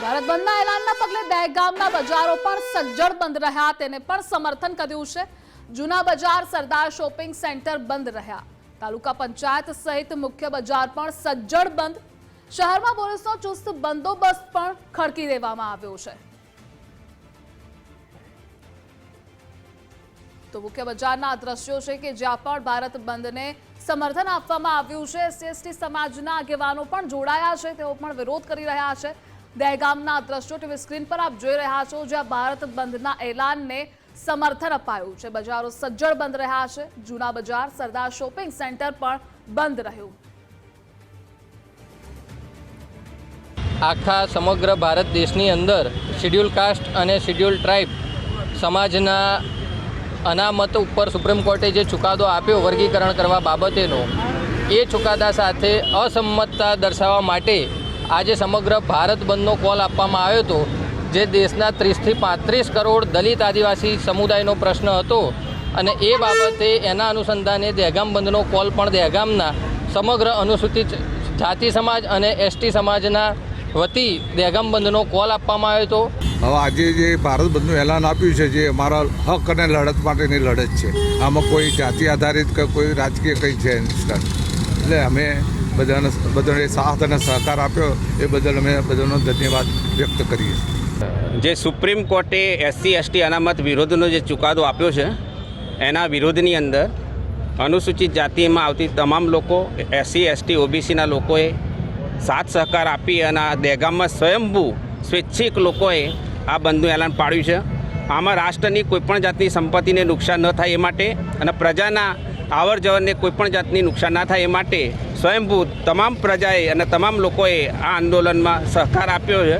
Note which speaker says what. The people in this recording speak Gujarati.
Speaker 1: ભારત બંધના એલાનના પગલે દહેગામના બજારો પણ સજ્જડ બંધ રહ્યા. તેને પણ સમર્થન કર્યું છે. જૂના બજાર સરદાર શોપિંગ સેન્ટર બંધ રહ્યા. તાલુકા પંચાયત સહિત મુખ્ય બજાર પણ સજ્જડ બંધ. શહેરમાં પોલીસનો ચુસ્ત બંદોબસ્ત પણ ખડકી દેવામાં આવ્યો છે. તો મુખ્ય બજારના દ્રશ્યો છે કે જ્યાં પણ ભારત બંધને સમર્થન આપવામાં આવ્યું છે. એસટી સમાજના આગેવાનો પણ જોડાયા છે. તેઓ પણ વિરોધ કરી રહ્યા છે. દહેગામના દ્રશ્યો ટીવી સ્ક્રીન પર આપ જોઈ રહ્યા છો, જ્યાં ભારત બંધના એલાનને સમર્થન અપાયું છે. બજારો સજ્જડ બંધ રહ્યા છે. જૂના બજાર, સરદાર શોપિંગ સેન્ટર પણ બંધ રહ્યું.
Speaker 2: આખા સમગ્ર ભારત દેશની અંદર શિડ્યુલ કાસ્ટ અને શિડ્યુલ ટ્રાઇબ સમાજના અનામત ઉપર સુપ્રીમ કોર્ટે જે ચુકાદો આપ્યો વર્ગીકરણ કરવા બાબતેનો, એ ચુકાદા સાથે અસંમતતા દર્શાવવા માટે આજે સમગ્ર ભારત બંધનો કોલ આપવામાં આવ્યો હતો, જે દેશના ત્રીસથી પાંત્રીસ કરોડ દલિત આદિવાસી સમુદાયનો પ્રશ્ન હતો. અને એ બાબતે એના અનુસંધાને દહેગામ બંધનો કોલ પણ દહેગામના સમગ્ર અનુસૂચિત જાતિ સમાજ અને એસટી સમાજના વતી દહેગામ બંધનો કોલ આપવામાં આવ્યો હતો.
Speaker 3: હવે આજે જે ભારત બંધનું એલાન આપ્યું છે, જે અમારા હક અને લડત માટેની લડત છે. આમાં કોઈ જાતિ આધારિત કે કોઈ રાજકીય કંઈ છે એટલે અમે બધાને બધાને સાથ અને સહકાર આપ્યો. એ બદલ અમે બધાનો ધન્યવાદ વ્યક્ત કરીએ
Speaker 4: જે સુપ્રીમ કોર્ટે એસસી એસટી અનામત વિરોધનો જે ચુકાદો આપ્યો છે, એના વિરોધની અંદર અનુસૂચિત જાતિમાં આવતી તમામ લોકો એસસી એસટી ઓબીસીના લોકોએ સાથ સહકાર આપી અને આ દહેગામમાં સ્વયંભૂ સ્વૈચ્છિક લોકોએ આ બંધનું એલાન પાડ્યું છે. આમાં રાષ્ટ્રની કોઈપણ જાતની સંપત્તિને નુકસાન ન થાય એ માટે અને પ્રજાના આવર જવરને કોઈપણ જાતની નુકસાન ના થાય એ માટે સ્વયંભૂ તમામ પ્રજાએ અને તમામ લોકોએ આ આંદોલનમાં સહકાર આપ્યો છે.